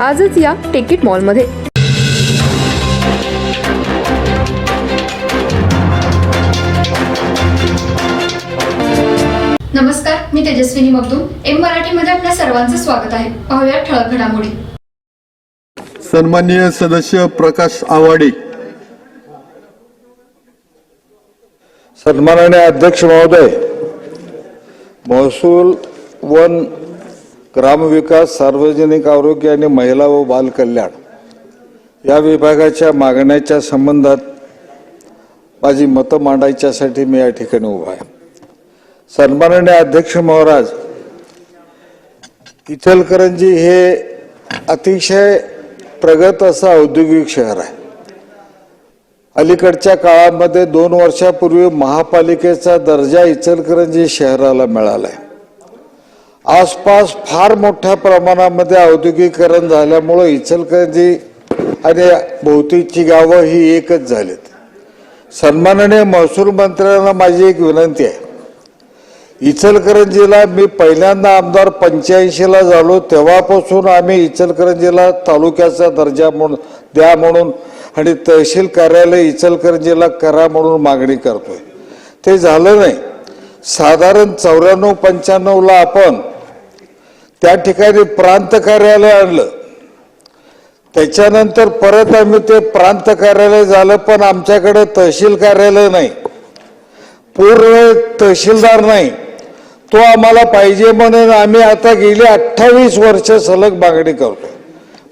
आजच या टिकीट मॉलमध्ये नमस्कार मी तेजस्विनी मगदूम एम मराठीमध्ये आपल्या सर्वांचं स्वागत आहे. पाहूया ठळक घडामोडी. सन्माननीय सदस्य प्रकाश आवाडे सन्माननीय अध्यक्ष महोदय महसूल वन ग्रामविकास सार्वजनिक आरोग्य आणि महिला व बाल कल्याण या विभागाच्या मागण्याच्या संबंधात माझी मतं मांडायच्यासाठी मी या ठिकाणी उभा आहे. सन्माननीय अध्यक्ष महाराज इचलकरंजी हे अतिशय प्रगत असं औद्योगिक शहर आहे. अलीकडच्या काळामध्ये दोन वर्षापूर्वी महापालिकेचा दर्जा इचलकरंजी शहराला मिळाला आहे आसपास फार मोठ्या प्रमाणामध्ये औद्योगिकरण झाल्यामुळं इचलकरंजी आणि भोवतीची गावं ही एकच झालीत. सन्माननीय महसूल मंत्र्यांना माझी एक विनंती आहे. इचलकरंजीला मी पहिल्यांदा आमदार पंच्याऐंशीला झालो तेव्हापासून आम्ही इचलकरंजीला तालुक्याचा दर्जा म्हणून द्या म्हणून आणि तहसील कार्यालय इचलकरंजीला करा म्हणून मागणी करतोय. ते झालं नाही. साधारण चौऱ्याण्णव पंच्याण्णवला आपण त्या ठिकाणी प्रांत कार्यालय आणलं. त्याच्यानंतर परत आम्ही ते प्रांत कार्यालय झालं पण आमच्याकडे तहसील कार्यालय नाही. पूर्ण तहसीलदार नाही. तो आम्हाला पाहिजे म्हणून आम्ही आता गेली अठ्ठावीस वर्ष सलग मागणी करतो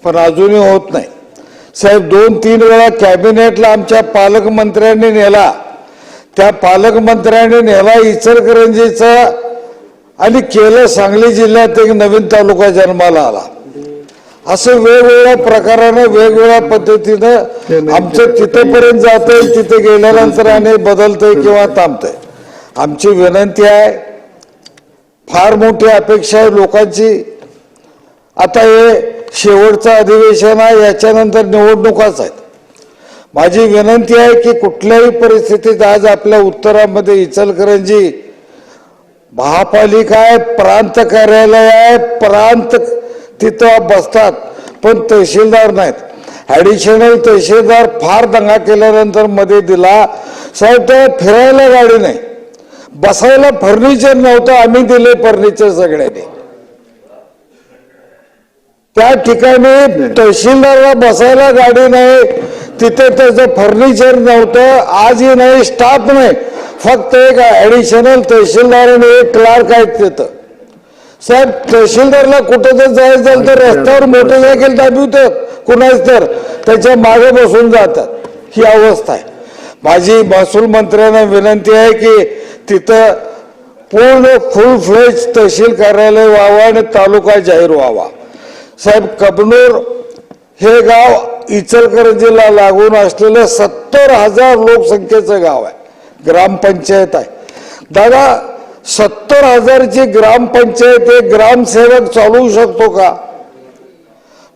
पण अजूनही होत नाही. साहेब दोन तीन वेळा कॅबिनेटला आमच्या पालकमंत्र्यांनी नेला. त्या पालकमंत्र्यांनी नेला इचलकरंजीचा आणि केलं सांगली जिल्ह्यात एक नवीन तालुका जन्माला आला. असं वेगवेगळ्या प्रकारानं वेगवेगळ्या पद्धतीनं आमचं तिथपर्यंत जातंय तिथे गेल्यानंतर आणि बदलतंय किंवा थांबतंय. आमची विनंती आहे फार मोठी अपेक्षा आहे लोकांची. आता हे शेवटचं अधिवेशन आहे याच्यानंतर निवडणुकाच आहेत. माझी विनंती आहे की कुठल्याही परिस्थितीत आज आपल्या उत्तरामध्ये इचलकरंजी महापालिका आहे प्रांत कार्यालय आहे प्रांत तिथं बसतात पण तहसीलदार नाहीत. ॲडिशनल तहसीलदार फार दंगा केल्यानंतरमध्ये दिला साहेब तो फिरायला गाडी नाही. बसायला फर्निचर नव्हतं आम्ही दिले फर्निचर सगळ्यांनी. त्या ठिकाणी तहसीलदारला बसायला गाडी नाही तिथे त्याचं फर्निचर नव्हतं आजही नाही स्टाफ नाही. फक्त एक ऍडिशनल तहसीलदार आणि एक क्लार्क आहेत तिथं. साहेब तहसीलदारला कुठं जर जायचं झालं तर रस्त्यावर मोटरसायकल दाबवतात कुणाच तर. त्याच्यामागे बसून जातात ही अवस्था आहे. माझी महसूल मंत्र्यांना विनंती आहे की तिथं पूर्ण फुल फ्लेज तहसील कार्यालय व्हावं आणि तालुका जाहीर व्हावा. साहेब कबनूर हे गाव इचलकरंजीला लागून असलेलं सत्तर हजार लोकसंख्येचं गाव आहे. ग्रामपंचायत आहे. दादा सत्तर हजारची ग्रामपंचायत एक ग्रामसेवक चालवू शकतो का?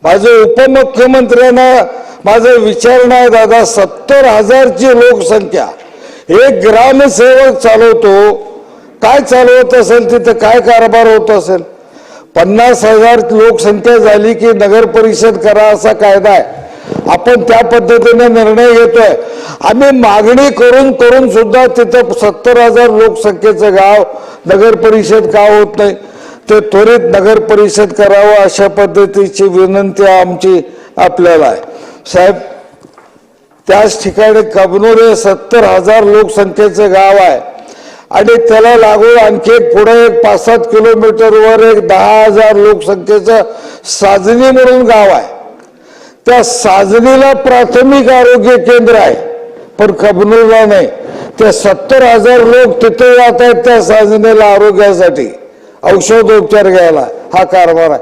माझं उपमुख्यमंत्र्यांना माझं विचारणं आहे दादा सत्तर हजारची लोकसंख्या. एक ग्रामसेवक चालवतो काय चालवत असेल तिथं काय कारभार होत असेल? पन्नास हजार लोकसंख्या झाली की नगर परिषद करा असा कायदा आहे. आपण त्या पद्धतीने निर्णय घेतोय. आम्ही मागणी करून करून सुद्धा तिथं सत्तर हजार लोकसंख्येचं गाव नगर परिषद का होत नाही? ते त्वरित नगर परिषद करावं अशा पद्धतीची विनंती आमची आपल्याला आहे. साहेब त्याच ठिकाणी कबनूर हे सत्तर हजार लोकसंख्येचं गाव आहे. आणि त्याला लागून आणखी एक पुढे एक पाच सात किलोमीटरवर एक दहा हजार लोकसंख्येचं साजनी म्हणून गाव आहे. त्या साजनीला प्राथमिक आरोग्य केंद्र आहे. पण कबनूरला नाही. ते सत्तर हजार लोक तिथे जात आहेत त्या साजनेला आरोग्यासाठी. औषधोपचार घ्यायला. हा कारभार आहे.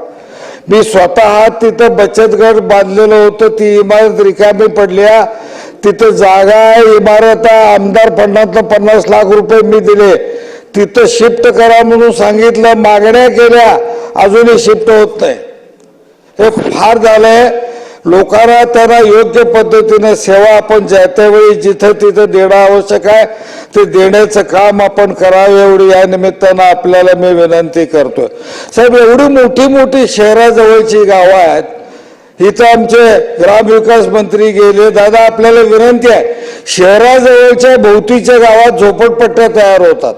मी स्वतः तिथं बचत गट बांधलेलं होतं. ती इमारत रिकामी पडल्या तिथं जागा आहे. इमारत आहे. आमदार फंडातनं पन्नास लाख रुपये मी दिले. तिथं शिफ्ट करा म्हणून सांगितलं. मागण्या केल्या. अजूनही शिफ्ट होत नाही. हे फार झालंय. लोकांना त्यांना योग्य पद्धतीने सेवा आपण ज्या त्यावेळी जिथं तिथं देणं आवश्यक आहे ते देण्याचं काम आपण करावं एवढी या निमित्तानं आपल्याला मी विनंती करतोय. साहेब एवढी मोठी मोठी शहराजवळची गावं आहेत. इथं आमचे ग्रामविकास मंत्री गेले. दादा आपल्याला विनंती आहे शहराजवळच्या भोवतीच्या गावात झोपडपट्ट्या तयार होतात.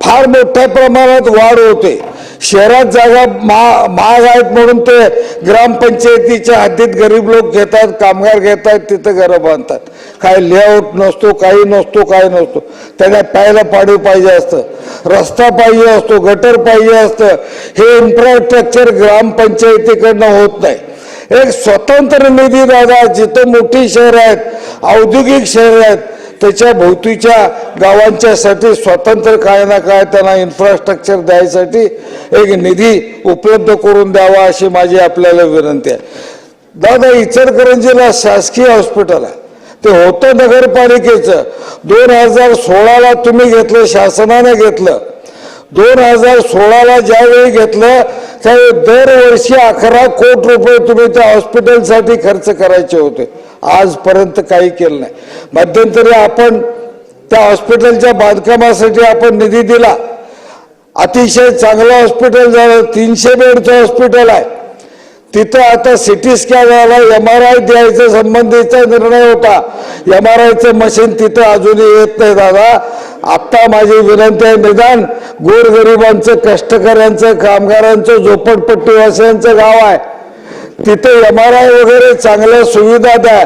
फार मोठ्या प्रमाणात वाढ होते. शहरात जागा मा महाग आहेत म्हणून ते ग्रामपंचायतीच्या हद्दीत गरीब लोक घेतात कामगार घेतात तिथं घरं बांधतात. काय लेआउट नसतो काही नसतो काय नसतो. त्यांना प्यायला पाणी पाहिजे असतं रस्ता पाहिजे असतो गटर पाहिजे असतं. हे इन्फ्रास्ट्रक्चर ग्रामपंचायतीकडनं होत नाही. एक स्वतंत्र निधी दादा जिथं मोठी शहरं आहेत औद्योगिक शहरं आहेत त्याच्या भोवतीच्या गावांच्यासाठी स्वतंत्र काय ना काय त्यांना इन्फ्रास्ट्रक्चर द्यायसाठी एक निधी उपलब्ध करून द्यावा अशी माझी आपल्याला विनंती आहे. दादा इचलकरंजीला शासकीय हॉस्पिटल आहे. ते होतं नगरपालिकेचं. दोन हजार सोळाला तुम्ही घेतलं शासनाने घेतलं. दोन हजार सोळाला ज्यावेळी घेतलं त्यावेळी दरवर्षी अकरा कोटी रुपये तुम्ही त्या हॉस्पिटलसाठी खर्च करायचे होते. आजपर्यंत काही केलं नाही. मध्यंतरी आपण त्या हॉस्पिटलच्या बांधकामासाठी आपण निधी दिला. अतिशय चांगलं हॉस्पिटल झालं. तीनशे बेडचं हॉस्पिटल आहे. तिथं आता सिटी स्कॅन झाला एम आर आय द्यायचा संबंधीचा निर्णय होता. एम आर आयचं मशीन तिथं अजूनही येत नाही दादा. आत्ता माझी विनंती आहे निदान गोरगरिबांचं कष्टकऱ्यांचं कामगारांचं झोपडपट्टीवासियांचं गाव आहे. तिथे एम आर आय वगैरे चांगल्या सुविधा द्या.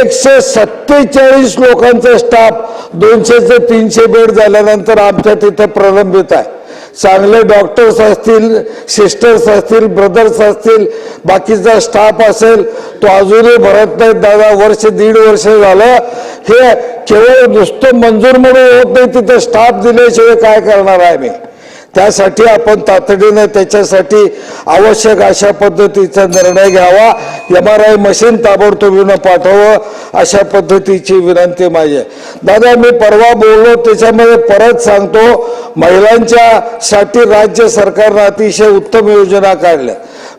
एकशे सत्तेचाळीस लोकांचा स्टाफ दोनशे ते तीनशे बेड झाल्यानंतर आमच्या तिथे प्रलंबित आहे. चांगले डॉक्टर्स असतील सिस्टर्स असतील ब्रदर्स असतील बाकीचा स्टाफ असेल तो अजूनही भरत नाही दादा. वर्ष दीड वर्ष झालं. हे केवळ नुसतं मंजूर म्हणून होत नाही तिथे स्टाफ दिल्याशिवाय काय करणार आहे मी? त्यासाठी आपण तातडीने त्याच्यासाठी आवश्यक अशा पद्धतीचा निर्णय घ्यावा. एम आर आय मशीन ताबडतोबीनं पाठवावं अशा पद्धतीची विनंती माझी आहे. दादा मी परवा बोललो त्याच्यामध्ये परत सांगतो महिलांच्या साठी राज्य सरकारनं अतिशय उत्तम योजना काढल्या.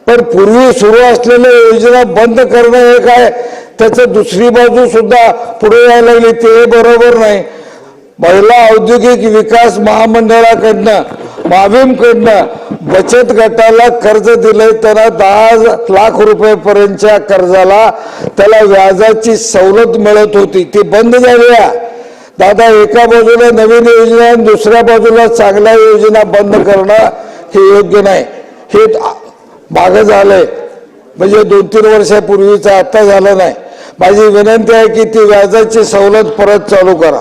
पण पूर्वी सुरू असलेल्या योजना बंद करणं हे काय? त्याचं दुसरी बाजू सुद्धा पुढे यायला लागली ते बरोबर नाही. महिला औद्योगिक विकास महामंडळाकडनं माविमकडनं बचत गटाला कर्ज दिलंय त्यांना दहा लाख रुपयेपर्यंतच्या कर्जाला त्याला व्याजाची सवलत मिळत होती. ती बंद झाली दादा एका बाजूला नवीन योजना दुसऱ्या बाजूला चांगल्या योजना बंद करणं हे योग्य नाही. हे मागं झालंय. म्हणजे दोन तीन वर्षापूर्वीचं आता झालं नाही. माझी विनंती आहे की ती व्याजाची सवलत परत चालू करा.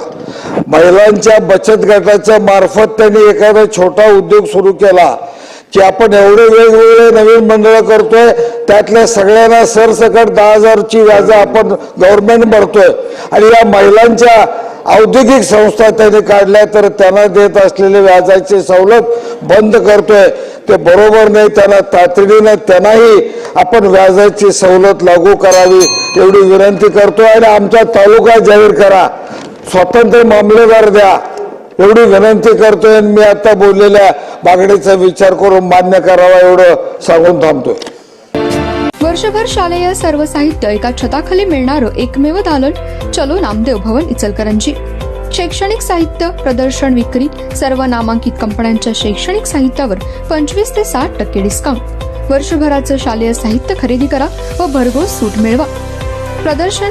महिलांच्या बचत गटाच्या मार्फत त्यांनी एखादा छोटा उद्योग सुरू केला की आपण एवढे वेगवेगळे नवीन मंडळ करतोय त्यातल्या सगळ्यांना सरसकट दहा हजारची व्याज आपण गव्हर्नमेंट भरतोय. आणि या महिलांच्या औद्योगिक संस्था त्यांनी काढल्या तर त्यांना देत असलेले व्याजाची सवलत बंद करतोय. ते बरोबर नाही त्यांना तातडीनं त्यांनाही आपण व्याजाची सवलत लागू करावी एवढी विनंती करतोय. आणि आमचा तालुका जाहीर करा. स्वतंत्र मामलेदार द्या. एवढी विनंती करतोय आणि मी आता बोललेल्या मागणीचा विचार करून मान्य करावा एवढं सांगून थांबतोय. वर्षभर शालेय सर्व साहित्य एका छताखाली मिळणारं एकमेव दालन चलो नामदेव भवन इचलकरंजी. शैक्षणिक साहित्य प्रदर्शन विक्री सर्व नामांकित कंपन्यांच्या शैक्षणिक साहित्यावर पंचवीस ते साठ टक्के डिस्काउंट वर्षभराचं शालेय साहित्य खरेदी करा व भरघोस सूट मिळवा. प्रदर्शन